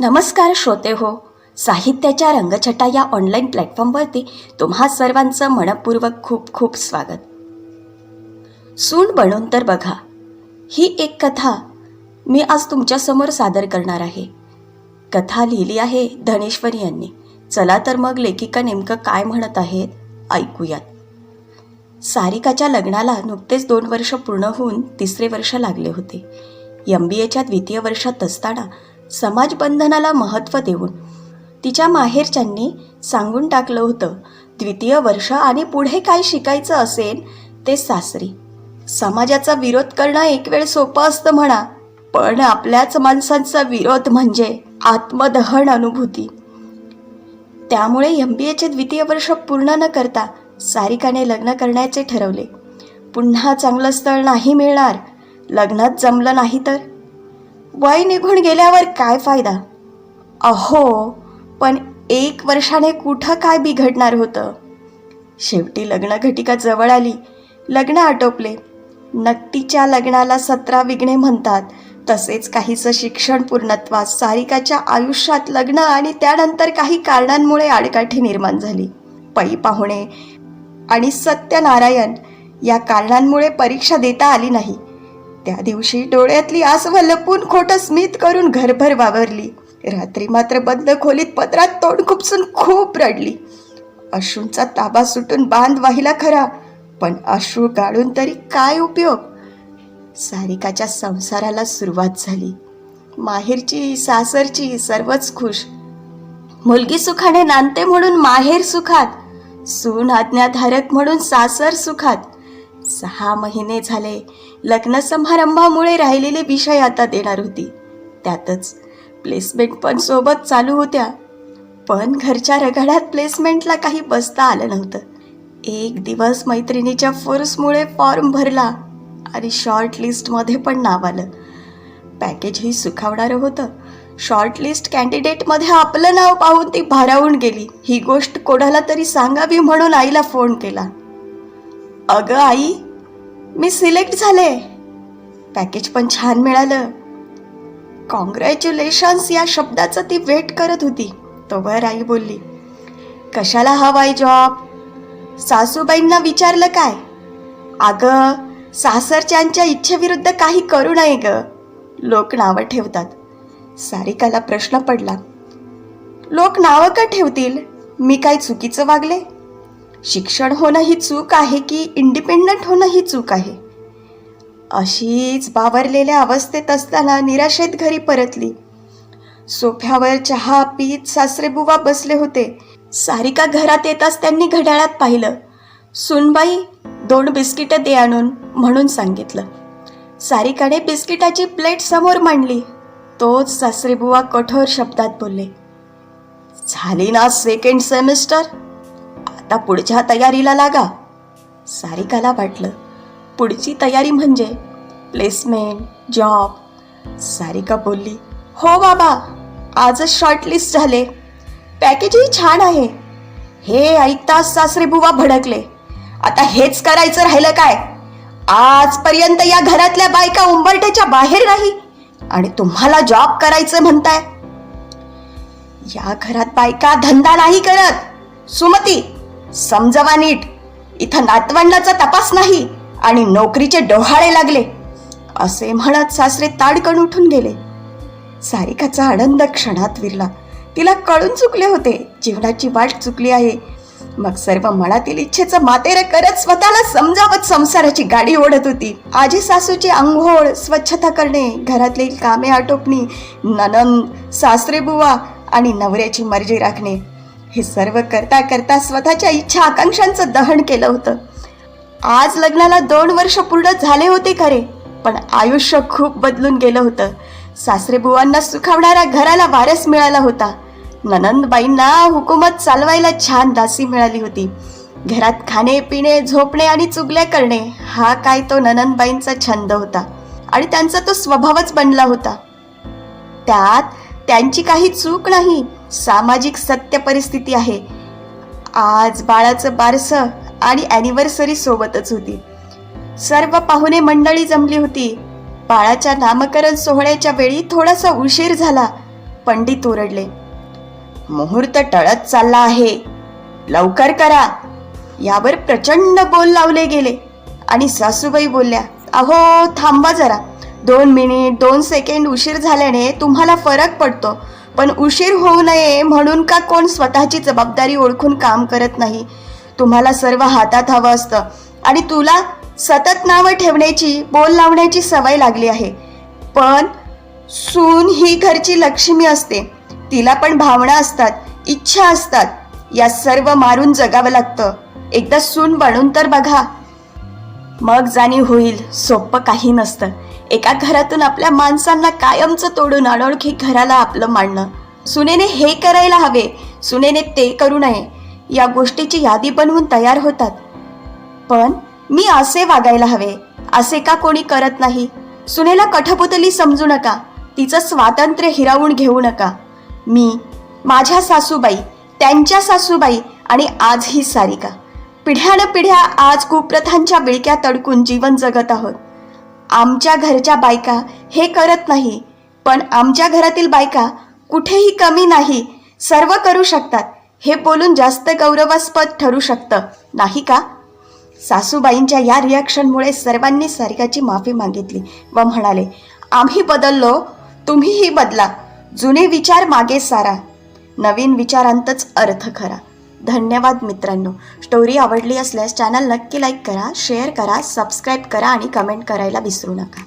नमस्कार श्रोते हो साहित्याच्या रंगछटा या ऑनलाईन प्लॅटफॉर्मवरती तुम्हा सर्वांचं मनपूर्वक खूप खूप स्वागत. सून बनून तर बघा ही एक कथा मी आज तुमच्यासमोर सादर करणार आहे. कथा लिहिली आहे धनेश्वरी यांनी. चला तर मग लेखिका नेमकं काय म्हणत आहेत ऐकूयात. सारिकाच्या लग्नाला नुकतेच दोन वर्ष पूर्ण होऊन तिसरे वर्ष लागले होते. एम बी एच्या द्वितीय वर्षात असताना समाजबंधनाला महत्त्व देऊन. तिच्या माहेरच्यांनी सांगून टाकलं होतं द्वितीय वर्ष आणि पुढे काय शिकायचं असेल ते सासरी. समाजाचा विरोध करणं एक वेळ सोपं असतं म्हणा पण आपल्याच माणसांचा विरोध म्हणजे आत्मदहन अनुभूती. त्यामुळे एम बी एचे द्वितीय वर्ष पूर्ण न करता सारिकाने लग्न करण्याचे ठरवले. पुन्हा चांगलं स्थळ नाही मिळणार. लग्नात जमलं नाही तर वय निघून गेल्यावर काय फायदा? अहो पण एक वर्षाने कुठं काय बिघडणार होतं? शेवटी लग्न घटिका जवळ आली. लग्न आटोपले. नक्कीच्या लग्नाला सतरा विघ्ने म्हणतात. तसेच काहीचं शिक्षण पूर्णत्वास सारिकाच्या आयुष्यात लग्न आणि त्यानंतर काही कारणांमुळे आडकाठी निर्माण झाली. पै पाहुणे आणि सत्यनारायण या कारणांमुळे परीक्षा देता आली नाही. त्या दिवशी डोळ्यातली आसव लपून खोटं स्मित करून घरभर वावरली. रात्री मात्र बंद खोलीत पत्रात तोंड खुपसून खूप रडली. अश्रूंचा ताबा सुटून बांध वाहिला खरा पण अश्रू गाळून तरी काय उपयोग? सारिकाच्या संसाराला सुरुवात झाली. माहेरची सासरची सर्वच खुश. मुलगी सुखाने नांदते म्हणून माहेर सुखात. सून आज्ञाधारक म्हणून सासर सुखात. सहा महिने झाले. लग्न समारंभामुळे राहिलेले विषय आता देणार होती. त्यातच प्लेसमेंट पण सोबत चालू होत्या. पण घरच्या रगाड्यात प्लेसमेंटला काही बसता आलं नव्हतं. एक दिवस मैत्रिणीच्या फोर्समुळे फॉर्म भरला आणि शॉर्टलिस्टमध्ये पण नाव आलं. पॅकेजही सुखावणारं होतं. शॉर्टलिस्ट कॅन्डिडेटमध्ये आपलं नाव पाहून ती भारावून गेली. ही गोष्ट कोणाला तरी सांगावी म्हणून आईला फोन केला. अगं आई मी सिलेक्ट झाले. पॅकेज पण छान मिळालं. कॉंग्रॅच्युलेशन्स या शब्दाचं ती वेट करत होती. तोवर आई बोलली कशाला हवाय जॉब सासूबाईंना विचारलं काय? अगं सासरच्यांच्या इच्छेविरुद्ध काही करू नये ग. लोक नावं ठेवतात. सारिकाला प्रश्न पडला लोक नावं का ठेवतील? मी काय चुकीचं वागले? शिक्षण होणं ही चूक आहे की इंडिपेंडंट होणं ही चूक आहे? अशीच बावरलेल्या अवस्थेत असताना निराशेत घरी परतली. सोफ्यावर चहा पीत सासरेबुवा बसले होते. सारिका घरात येताच त्यांनी घड्याळात पाहिलं. सुनबाई दोन बिस्किटं दे आणून म्हणून सांगितलं. सारिकाने बिस्किटाची प्लेट समोर मांडली. तोच सासरेबुवा कठोर शब्दात बोलले. झाली ना सेकंड सेमिस्टर आता पुढच्या तयारीला लागा. सारिकाला वाटलं. पुढची तयारी म्हणजे प्लेसमेंट जॉब. सारिका बोलली हो बाबा आजच शॉर्टलिस्ट झाले. पॅकेजही छान आहे. हे ऐकताच सासरे बुवा भडकले. आता हेच करायचं राहिलं काय? आजपर्यंत या घरातल्या बायका उंबरट्याच्या बाहेर नाही आणि तुम्हाला जॉब करायचं म्हणताय? या घरात बायका धंदा नाही करत. सुमती समजवा नीट. इथं नातवंडाचा तपास नाही आणि नोकरीचे डोहाळे लागले. असे म्हणत सासरे ताडकण उठून गेले. सारिकाचा आनंद क्षणात विरला. तिला कळून चुकले होते. जीवनाची वाट चुकली आहे. मग सर्व मनातील इच्छेचं मातेर करत स्वतःला समजावत संसाराची गाडी ओढत होती. आजी सासूची आंघोळ स्वच्छता करणे घरातली कामे आटोपणी ननंद सासरे बुवा आणि नवऱ्याची मर्जी राखणे. हे सर्व करता करता स्वतःच्या इच्छा आकांक्षांचं दहन केलं होतं. आज लग्नाला दोन वर्ष पूर्ण झाले होते खरे पण आयुष्य खूप बदलून गेलं होतं. सासरेबुवांना सुखावणारा घराला वारस मिळाला होता. ननंदबाईंना हुकूमत चालवायला छान दासी मिळाली होती. घरात खाणे पिणे झोपणे आणि चुगल्या करणे हा काय तो ननंदबाईंचा छंद होता आणि त्यांचा तो स्वभावच बनला होता. त्यात त्यांची काही चूक नाही सामाजिक सत्य परिस्थिती आहे. आज बाळाचं बारसं आणि ॲनिव्हर्सरी सोबतच होती. सर्व पाहुणे मंडळी जमली होती. बाळाच्या नामकरण सोहळ्याच्या वेळी थोडासा उशीर झाला. पंडित ओरडले मुहूर्त टळत चालला आहे. लवकर करा. यावर प्रचंड बोल लावले गेले आणि सासूबाई बोलल्या अहो थांबा जरा. दोन मिनिट दोन सेकंड उशीर झाल्याने तुम्हाला फरक पडतो. पण उशीर होऊ नये म्हणून का कोण स्वतःची जबाबदारी ओळखून काम करत नाही? तुम्हाला सर्व हातात हवं असतं. आणि तुला सतत नावं ठेवण्याची बोल लावण्याची सवय लागली आहे. पण सून ही घरची लक्ष्मी असते. तिला पण भावना असतात इच्छा असतात. या सर्व मारून जगावं लागतं. एकदा सून बनून तर बघा. मग जाणीव होईल. सोपं काही नसतं. एका घरातून आपल्या माणसांना कायमचं तोडून अनोळखी घराला आपलं मांडणं. सुनेने हे करायला हवे. सुनेने ते करू नये. या गोष्टीची यादी बनवून तयार होतात. पण मी असे वागायला हवे. असे का कोणी करत नाही? सुनेला कठपुतली समजू नका. तिचं स्वातंत्र्य हिरावून घेऊ नका. मी माझ्या सासूबाई त्यांच्या सासूबाई आणि आज ही सारिका. पिढ्यानपिढ्या आज कुप्रथांच्या विळक्यात अडकून जीवन जगत आहोत. आमच्या घरच्या बायका हे करत नाही पण आमच्या घरातील बायका कुठेही कमी नाही सर्व करू शकतात. हे बोलून जास्त गौरवास्पद ठरू शकतं नाही का? सासूबाईंच्या या रिॲक्शनमुळे सर्वांनी सारिकाची माफी मागितली व म्हणाले आम्ही बदललो तुम्हीही बदला. जुने विचार मागे सारा. नवीन विचारांतच अर्थ खरा. धन्यवाद मित्रांनो. स्टोरी आवडली असल्यास चॅनल नक्की लाईक करा शेअर करा सबस्क्राईब करा आणि कमेंट करायला विसरू नका.